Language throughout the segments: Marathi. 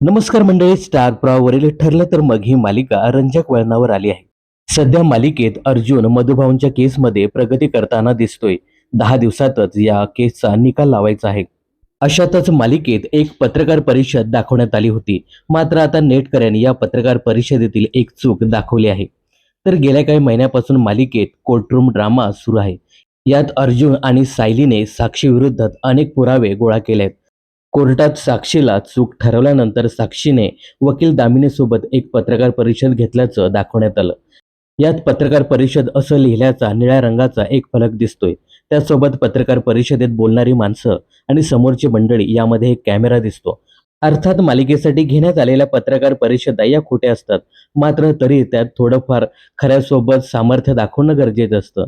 नमस्कार मंडळी स्टार प्रवावरील ठरलं तर मग ही मालिका रंजक वळणावर आली आहे. सध्या मालिकेत अर्जुन मधुभाऊंच्या केसमध्ये प्रगती करताना दिसतोय. दहा दिवसातच या केसचा निकाल लावायचा आहे. अशातच मालिकेत एक पत्रकार परिषद दाखवण्यात आली होती. मात्र आता नेटकऱ्यांनी या पत्रकार परिषदेतील एक चूक दाखवली आहे. तर गेल्या काही महिन्यापासून मालिकेत कोर्टरूम ड्रामा सुरू आहे. यात अर्जुन आणि सायलीने साक्षीविरुद्ध अनेक पुरावे गोळा केले आहेत कोर्टात साक्षीला चूक ठरवल्यानंतर साक्षीने वकील दामिनीसोबत एक पत्रकार परिषद घेतल्याचं दाखवण्यात आलं. यात पत्रकार परिषद असं लिहिल्याचा निळ्या रंगाचा एक फलक दिसतोय. त्यासोबत पत्रकार परिषदेत बोलणारी माणसं आणि समोरची मंडळी यामध्ये एक कॅमेरा दिसतो. अर्थात मालिकेसाठी घेण्यात आलेल्या पत्रकार परिषदा या खोट्या असतात. मात्र तरी त्यात थोडंफार खऱ्यासोबत सामर्थ्य दाखवणं गरजेचं असतं.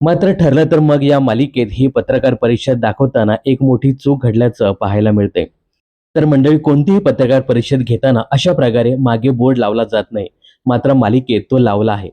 मात्र ठरलं तर मग या मालिकेत ही पत्रकार परिषद दाखवताना एक मोठी चूक घडल्याचं पाहायला मिळते तर मंडळी कोणतीही पत्रकार परिषद घेताना अशा प्रकारे मागे बोर्ड लावला जात नाही मात्र मालिकेत तो लावला आहे.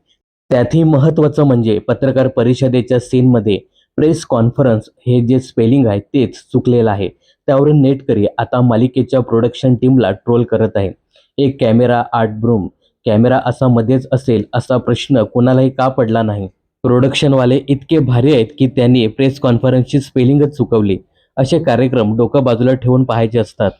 त्यातही महत्त्वाचं म्हणजे पत्रकार परिषदेच्या सीनमध्ये प्रेस कॉन्फरन्स हे जे स्पेलिंग आहे तेच चुकलेलं आहे. त्यावरून नेटकरी आता मालिकेच्या प्रोडक्शन टीमला ट्रोल करत आहे. एक कॅमेरा आर्ट ब्रूम कॅमेरा असा मध्येच असेल असा प्रश्न कोणालाही का पडला नाही? प्रोडक्शनवाले इतके भारी आहेत की त्यांनी प्रेस कॉन्फरन्सची स्पेलिंगच चुकवली. असे कार्यक्रम डोकं बाजूला ठेवून पाहायचे असतात.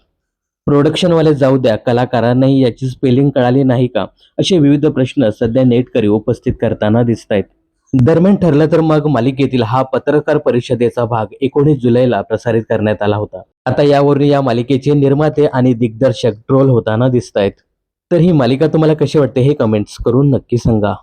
प्रोडक्शनवाले जाऊ द्या कलाकारांनाही याची स्पेलिंग कळाली नाही का? असे विविध प्रश्न सध्या नेटकरी उपस्थित करताना दिसत आहेत दरम्यान ठरलं तर मग मालिकेतील हा पत्रकार परिषदेचा भाग एकोणीस जुलैला प्रसारित करण्यात आला होता. आता यावरून या मालिकेचे निर्माते आणि दिग्दर्शक ट्रोल होताना दिसत आहेत तर ही मालिका तुम्हाला कशी वाटते हे कमेंट्स करून नक्की सांगा.